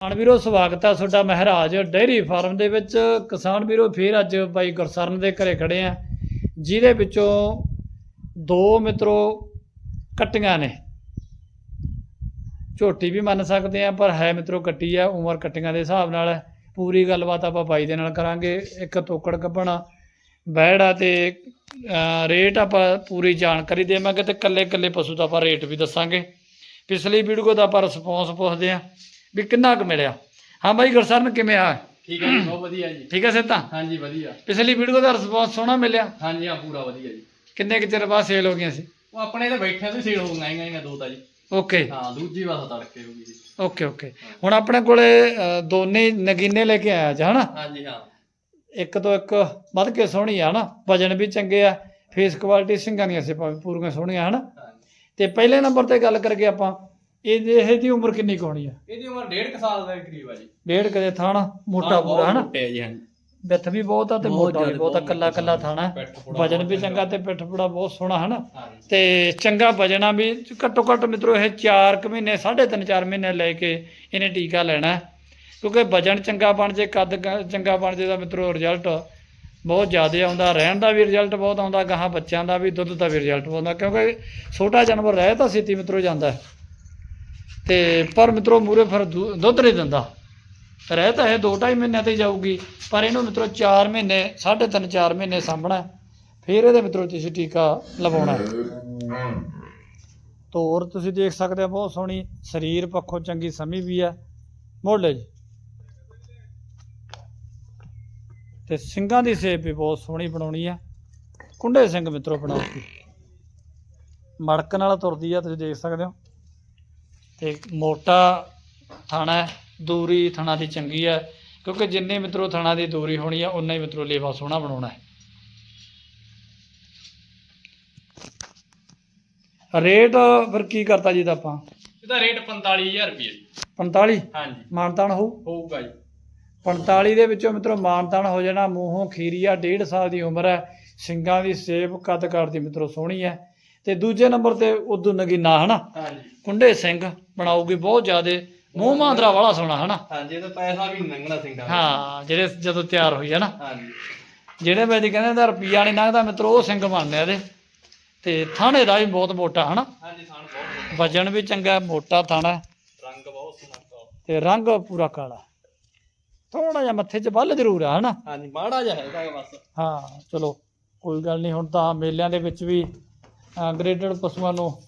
ਕਿਸਾਨ ਵੀਰੋ, ਸਵਾਗਤ ਹੈ ਤੁਹਾਡਾ ਮਹਾਰਾਜ ਡੇਅਰੀ ਫਾਰਮ ਦੇ ਵਿੱਚ। ਕਿਸਾਨ ਵੀਰੋ, ਫੇਰ ਅੱਜ ਬਾਈ ਗੁਰਸਰਨ ਦੇ ਘਰੇ ਖੜੇ ਆ, ਜਿਹਦੇ ਵਿੱਚੋਂ ਦੋ ਮਿੱਤਰੋ ਕੱਟੀਆਂ ਨੇ। ਝੋਟੀ ਵੀ ਮੰਨ ਸਕਦੇ ਆ, ਪਰ ਹੈ ਮਿੱਤਰੋ ਕੱਟੀ ਆ, ਉਮਰ ਕੱਟੀਆਂ ਦੇ ਹਿਸਾਬ ਨਾਲ। ਪੂਰੀ ਗੱਲਬਾਤ ਆਪਾਂ ਬਾਈ ਦੇ ਨਾਲ ਕਰਾਂਗੇ, ਇੱਕ ਤੋਕੜ ਕੱਪਣਾ, ਬੈੜਾ ਤੇ ਰੇਟ ਆਪਾਂ ਪੂਰੀ ਜਾਣਕਾਰੀ ਦੇਵਾਂਗੇ ਤੇ ਕੱਲੇ ਕੱਲੇ ਪਸ਼ੂ ਦਾ ਆਪਾਂ ਰੇਟ ਵੀ ਦੱਸਾਂਗੇ। ਪਿਛਲੀ ਵੀਡੀਓ ਦਾ ਆਪਾਂ ਰਿਸਪੌਂਸ ਪੁੱਛਦੇ ਆ। ਵੀ ਕਿੰਨਾ ਕੁ ਮਿਲਿਆ? ਹਾਂ ਬਾਈ ਗੁਰਸਰਨ ਕਿਵੇਂ ਆ? ਠੀਕ ਹੈ ਜੀ ਬਹੁਤ ਵਧੀਆ ਜੀ। ਠੀਕ ਹੈ ਸਿੱਧਾ ਹਾਂਜੀ ਵਧੀਆ। ਪਿਛਲੀ ਵੀਡੀਓ ਦਾ ਰਿਸਪੌਂਸ ਸੋਹਣਾ ਮਿਲਿਆ। ਹਾਂਜੀ ਹਾਂ ਪੂਰਾ ਵਧੀਆ ਜੀ। ਕਿੰਨੇ ਕੁ ਚਿਰ ਬਾਅਦ ਸੇਲ ਹੋ ਗਈਆਂ ਸੀ? ਉਹ ਆਪਣੇ ਤੇ ਬੈਠੇ ਤੇ ਸੇਲ ਹੋ ਗਈਆਂ ਗਈਆਂ ਦੋ ਤਾਂ ਜੀ। ਓਕੇ ਹਾਂ ਦੂਜੀ ਵਾਰ ਤੜਕੇ ਹੋ ਗਈ ਜੀ। ਓਕੇ ਓਕੇ ਹੁਣ ਆਪਣੇ ਕੋਲੇ ਦੋਨੇ ਨਗੀਨੇ ਲੈ ਕੇ ਆਇਆ ਜਾ ਹਨਾ? ਹਾਂਜੀ ਹਾਂ। ਇੱਕ ਤੋਂ ਇੱਕ ਵੱਧ ਕੇ ਸੋਹਣੀ ਆ ਹਨਾ? ਵਜਨ ਵੀ ਚੰਗੇ ਆ ਫੇਸ ਕੁਆਲਿਟੀ ਸਿੰਘਾਂ ਦੀਆਂ ਵੀ ਪੂਰੀਆਂ ਸੋਹਣੀਆਂ ਹਨਾ? ਤੇ ਪਹਿਲੇ ਨੰਬਰ ਤੇ ਗੱਲ ਕਰਕੇ ਆਪਾਂ ਇਹ ਇਹ ਦੀ ਉਮਰ ਕਿੰਨੀ ਕੁ ਹੋਣੀ ਆ? ਇਹਦੀ ਉਮਰ ਡੇਢ ਕੁ ਸਾਲ ਦੇ ਕਰੀਬ ਆ ਜੀ। ਡੇਢ ਕਦੇ ਥਾਣਾ ਮੋਟਾ ਹਾਂ, ਪੂਰਾ ਬਹੁਤ ਹਨਾ? ਮੋਟੇ ਆ ਜੀ ਹਾਂਜੀ। ਵਿੱਥ ਵੀ ਬਹੁਤ ਆ ਤੇ ਬਹੁਤ ਮੋਟਾ ਵੀ ਜ਼ਿਆਦਾ, ਬਹੁਤ ਆ ਬਹੁਤ ਕੱਲਾ ਕੱਲਾ ਥਾਣਾ। ਹੈ। ਪਿੱਠ ਵਜਨ ਬਹੁਤ ਵੀ ਚੰਗਾ ਤੇ ਪਿੱਠ ਪੂੜਾ ਬਹੁਤ ਸੋਹਣਾ ਹਨਾ? ਹਾਂਜੀ। ਤੇ ਚੰਗਾ ਵਜਣਾ ਵੀ ਘੱਟੋ ਘੱਟ ਮਿੱਤਰੋ ਇਹ 4 ਕੁ ਮਹੀਨੇ 3.5 4 ਮਹੀਨੇ ਲੈ ਕੇ ਇਹਨੇ ਟੀਕਾ ਲੈਣਾ ਹੈ। ਕਿਉਂਕਿ ਵਜਨ ਚੰਗਾ ਬਣ ਜੇ ਕੱਦ ਚੰਗਾ ਬਣ ਜੇ ਤਾਂ ਮਿੱਤਰੋ ਰਿਜ਼ਲਟ ਬਹੁਤ ਜ਼ਿਆਦਾ ਆਉਂਦਾ ਰਹਿਣ ਦਾ ਵੀ ਰਿਜ਼ਲਟ ਬਹੁਤ ਆਉਂਦਾ ਗਾਹਾਂ ਬੱਚਿਆਂ ਦਾ ਵੀ ਦੁੱਧ ਦਾ ਵੀ ਰਿਜ਼ਲਟ ਆਉਂਦਾ। ਕਿਉਂਕਿ ਛੋਟਾ ਜਾਨਵਰ ਰਹਿ ਤਾਂ ਛੇਤੀ ਮਿੱਤਰੋ ਜਾਂਦਾ ਹੈ। ਤੇ ਪਰ ਮਿੱਤਰੋ ਮੂਰੇ ਫਿਰ ਦੁ- ਦੁੱਧ ਨਹੀਂ ਦਿੰਦਾ। ਰਹਿ ਤਾਂ ਇਹ 2.5 ਮਹੀਨਿਆਂ ਤੇ ਹੀ ਜਾਊਗੀ, ਪਰ ਇਹਨੂੰ ਮਿੱਤਰੋ 4 ਮਹੀਨੇ 3.5 4 ਮਹੀਨੇ ਸਾਂਭਣਾ ਫਿਰ ਇਹਦੇ ਮਿੱਤਰੋ ਤੁਸੀਂ ਟੀਕਾ ਲਵਾਉਣਾ ਹੈ। ਤੋਰ ਤੁਸੀਂ ਦੇਖ ਸਕਦੇ ਹੋ, ਬਹੁਤ ਸੋਹਣੀ ਸਰੀਰ ਪੱਖੋਂ ਚੰਗੀ ਸਮੀ ਵੀ ਹੈ। ਮੋੜ ਲੈ ਜੀ। ਤੇ ਸਿੰਘਾਂ ਦੀ ਸੇਪ ਵੀ ਬਹੁਤ ਸੋਹਣੀ ਬਣਾਉਣੀ ਆ ਕੁੰਡੇ ਸਿੰਘ ਮਿੱਤਰੋ ਬਣਾਉਤੀ ਮੜਕ ਨਾਲ ਤੁਰਦੀ ਆ, ਤੁਸੀਂ ਦੇਖ ਸਕਦੇ ਹੋ। ਤੇ ਮੋਟਾ ਥਾਣਾ ਹੈ, ਦੂਰੀ ਥਣਾ ਦੀ ਚੰਗੀ ਹੈ ਕਿਉਂਕਿ ਜਿੰਨੇ ਮਿੱਤਰੋ ਥਣਾ ਦੀ ਦੂਰੀ ਹੋਣੀ ਆ ਉਨਾ ਹੀ ਮਿੱਤਰੋ ਲੇਵਾ ਸੋਹਣਾ ਬਣਾਉਣਾ ਹੈ। ਰੇਟ ਫਿਰ ਕੀ ਕਰਤਾ ਜੀ ਦਾ ਆਪਾਂ? ਇਹਦਾ ਰੇਟ 45000 ਰੁਪਏ ਜੀ। 45 ਹਾਂਜੀ। ਮਾਨਤਾਨ ਹੋਊ? ਹੋਊਗਾ ਜੀ। 45 ਦੇ ਵਿੱਚੋਂ ਮਿੱਤਰੋ ਮਾਨਤਾਨ ਹੋ ਜਾਣਾ ਮੂੰਹੋਂ ਖੀਰੀਆ 1.5 ਸਾਲ ਦੀ ਉਮਰ ਹੈ ਸਿੰਗਾਂ ਦੀ ਸੇਪ ਕੱਦ ਕਰਦੀ ਮਿੱਤਰੋ ਸੋਹਣੀ ਹੈ। ਤੇ ਦੂਜੇ ਨੰਬਰ ਤੇ ਉਦੋਂ ਨਗੀਨਾ ਹਨਾ? ਹਾਂਜੀ। ਕੁੰਡੇ ਸਿੰਘ ਬਣਾਉਗੀ ਬਹੁਤ ਜ਼ਿਆਦੇ। ਮੂੰਹ ਮਾਂਦਰਾ ਵਾਲਾ ਸੋਹਣਾ ਹਨਾ? ਹਾਂਜੀ ਇਹਦਾ ਪੈਸਾ ਵੀ ਨੀ ਲੰਘਣਾ ਸਿੰਘਾਂ ਦਾ। ਹਾਂ ਜਿਹੜੇ ਜਦੋਂ ਤਿਆਰ ਹੋਈ ਹੈ ਨਾ। ਹਾਂਜੀ। ਜਿਹੜੇ ਬੈਦੀ ਕਹਿੰਦੇ ਦਾ ਰੁਪਈਆ ਨਹੀਂ ਲੰਘਦਾ ਮਿੱਤਰੋ ਉਹ ਸਿੰਘ ਬਣਦੇ ਆ ਇਹਦੇ। ਤੇ ਥਾਣੇ ਦਾ ਵੀ ਬਹੁਤ ਮੋਟਾ ਹਨਾ? ਹਾਂਜੀ ਥਾਣ ਬਹੁਤ ਵਜਨ ਵੀ ਚੰਗਾ ਮੋਟਾ ਥਾਣਾ ਹੈ। ਸੋਹਣਾ, ਰੰਗ ਬਹੁਤ ਸੋਹਣਾ ਤਾ। ਤੇ ਰੰਗ ਪੂਰਾ ਕਾਲਾ। ਥੋੜਾ ਜਿਹਾ ਮੱਥੇ 'ਚ ਬੱਲ ਜ਼ਰੂਰ ਆ ਹਨਾ? ਹਾਂਜੀ ਮਾੜਾ ਜਿਹਾ ਹੈਗਾ ਗਾ ਬਸ। ਹਾਂ ਚਲੋ ਕੋਈ ਗੱਲ ਨਹੀਂ ਹੁਣ ਤਾਂ ਮੇਲਿਆਂ ਦੇ ਵਿੱਚ ਵੀ ਗ੍ਰੇਡਡ ਪਸ਼ੂਆਂ ਨੂੰ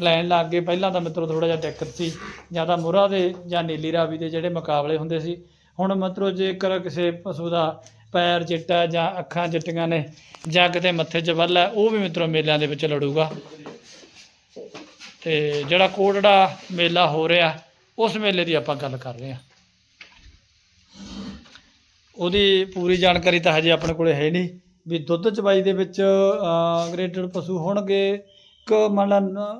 ਲੈਣ ਲੱਗ ਗਏ। ਪਹਿਲਾਂ ਤਾਂ ਮਿੱਤਰੋ ਥੋੜਾ ਜਿਹਾ ਦਿੱਕਤ ਸੀ। ਜਾਂ ਤਾਂ ਮੁਰਾ ਦੇ ਜਾਂ ਨੀਲੀ ਰਾਵੀ ਦੇ ਜਿਹੜੇ ਮੁਕਾਬਲੇ ਹੁੰਦੇ ਸੀ। ਹੁਣ ਮਿੱਤਰੋ ਜੇਕਰ ਕਿਸੇ ਪਸ਼ੂ ਦਾ ਪੈਰ ਚਿੱਟਾ ਜਾਂ ਅੱਖਾਂ ਚਿੱਟੀਆਂ ਨੇ ਜਾਂ ਕਿਤੇ ਮੱਥੇ 'ਚ ਵੱਲ ਹੈ, ਉਹ ਵੀ ਮਿੱਤਰੋ ਮੇਲਿਆਂ ਦੇ ਵਿੱਚ ਲੜੂਗਾ। ਤੇ ਜਿਹੜਾ ਕੋਟੜਾ ਮੇਲਾ ਹੋ ਰਿਹਾ, ਉਸ ਮੇਲੇ ਦੀ ਆਪਾਂ ਗੱਲ ਕਰ ਰਹੇ ਹਾਂ। ਉਹਦੀ ਪੂਰੀ ਜਾਣਕਾਰੀ ਤਾਂ ਹਜੇ ਆਪਣੇ ਕੋਲੇ ਹੈ ਨਹੀਂ। ਵੀ ਦੁੱਧ ਚਵਾਈ ਦੇ ਵਿੱਚ ਗ੍ਰੇਡਡ ਪਸ਼ੂ ਹੋਣਗੇ ਕਿ ਮੰਨ ਲਾ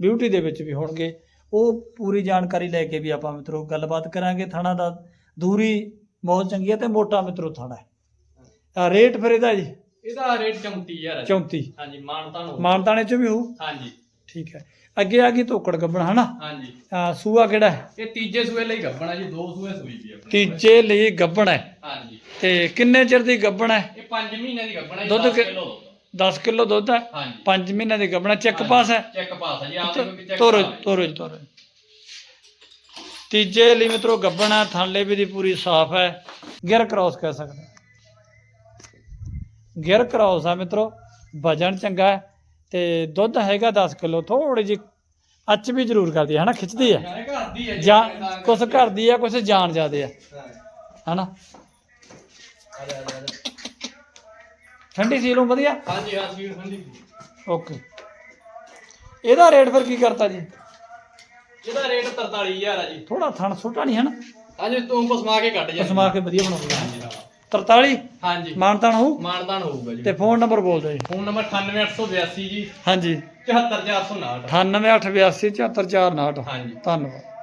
ਬਿਊਟੀ ਦੇ ਵਿੱਚ ਵੀ ਹੋਣਗੇ। ਉਹ ਪੂਰੀ ਜਾਣਕਾਰੀ ਲੈ ਕੇ ਵੀ ਆਪਾਂ ਮਿੱਤਰੋ ਗੱਲਬਾਤ ਕਰਾਂਗੇ। ਥਾਣਾ ਦਾ ਦੂਰੀ ਬਹੁਤ ਚੰਗੀ ਹੈ ਤੇ ਮੋਟਾ ਮਿੱਤਰੋ ਥਾਣਾ ਹੈ। ਰੇਟ ਫਿਰ ਇਹਦਾ ਜੀ? ਇਹਦਾ ਰੇਟ 34000 ਹੈ ਜੀ। 34 ਹਾਂਜੀ ਮਾਨਤਾ ਨੂੰ ਮਾਨਤਾਣੇ ਚ ਵੀ ਹੋਊ ਹਾਂਜੀ। ਠੀਕ ਹੈ। ਅੱਗੇ ਆ ਗਈ ਧੋਕੜ ਗੱਬਣ ਹਨਾ? ਹਾਂਜੀ। ਸੂਆ ਕਿਹੜਾ ਹੈ? ਇਹ ਤੀਜੇ ਸੂਏ ਲਈ ਗੱਬਣਾ ਜੀ ਦੋ ਸੂਏ ਸੂਈ ਵੀ ਆਪਣੀ ਤੀਜੇ ਲਈ ਗੱਬਣ ਹੈ। ਹਾਂਜੀ। ਤੇ ਕਿੰਨੇ ਚਿਰ ਦੀ ਗੱਬਣ ਹੈ? ਇਹ 5 ਮਹੀਨਿਆਂ ਦੀ ਗੱਬਣਾ ਜੀ ਦੁੱਧ 10 ਕਿ- ਕਿਲੋ ਦੁੱਧ। 10 ਕਿਲੋ ਦੁੱਧ ਹੈ? ਹਾਂਜੀ। 5 ਮਹੀਨਿਆਂ ਦੀ ਗੱਬਣ ਹੈ ਚੈੱਕ ਪਾਸ ਹੈ? ਚੈੱਕ ਪਾਸ ਹੈ ਜੀ ਆਪ ਦੇਖੋ ਕਿ ਚੈੱਕ ਤੋਰੋ ਤੋਰੋ ਜੀ, ਤੋਰੋ ਤੀਜੇ ਲਈ ਮਿੱਤਰੋ ਗੱਬਣ ਹੈ ਥਾਲੇ ਵੀ ਦੀ ਪੂਰੀ ਸਾਫ਼ ਹੈ। ਗਿਅਰ ਕ੍ਰਾਸ ਕਹਿ ਸਕਦੇ ਹਾਂ। ਗਿਅਰ ਕ੍ਰਾਸ ਆ ਮਿੱਤਰੋ ਵਜਨ ਚੰਗਾ ਹੈ ਤੇ ਦੁੱਧ ਹੈਗਾ 10 ਕਿਲੋ ਥੋੜੀ ਜਿਹੀ ਅੱਚ ਵੀ ਜ਼ਰੂਰ ਕਰਦੀ ਹੈ ਹਨਾ? ਖਿੱਚਦੀ ਹੈ। ਘਰ ਦੀ ਹੈ ਜੀ ਜਾਂ ਆਪਣੇ ਕੁਛ ਘਰ ਦੀ ਹੈ ਕੁਛ ਜਾਨ ਜ਼ਿਆਦੇ ਆ ਹਾਂ। ਹਨਾ? ਆ ਆ ਆ। ਠੰਡੀ ਸੀਲੋਂ ਵਧੀਆ? ਹਾਂਜੀ ਹਾਂ ਸਵੀਟ ਠੰਡੀ ਓਕੇ। ਇਹਦਾ ਰੇਟ ਫਿਰ ਕੀ ਕਰਤਾ ਜੀ? ਇਹਦਾ ਰੇਟ 43000 ਹੈ ਜੀ। ਥੋੜਾ ਥਣ ਛੋਟਾ ਨਹੀਂ ਹਨਾ? ਹਾਂਜੀ ਤੂੰ ਪਸਮਾ ਕੇ ਕੱਢ ਜਾ। ਸਮਾ ਕੇ ਵਧੀਆ ਬਣਾਉਂਦਾ ਹਾਂਜੀ ਹਾਂ। 43 ਹਾਂਜੀ। ਮਾਨਤਾਨ ਹੋਊ? ਮਾਨਦਾਨ ਹੋਊਗਾ ਜੀ। ਤੇ ਫੋਨ ਨੰਬਰ ਬੋਲ ਦਿਓ ਜੀ। ਫੋਨ ਨੰਬਰ 98882 ਜੀ। ਹਾਂਜੀ। 74459 98882 74459 ਹਾਂਜੀ। ਧੰਨਵਾਦ।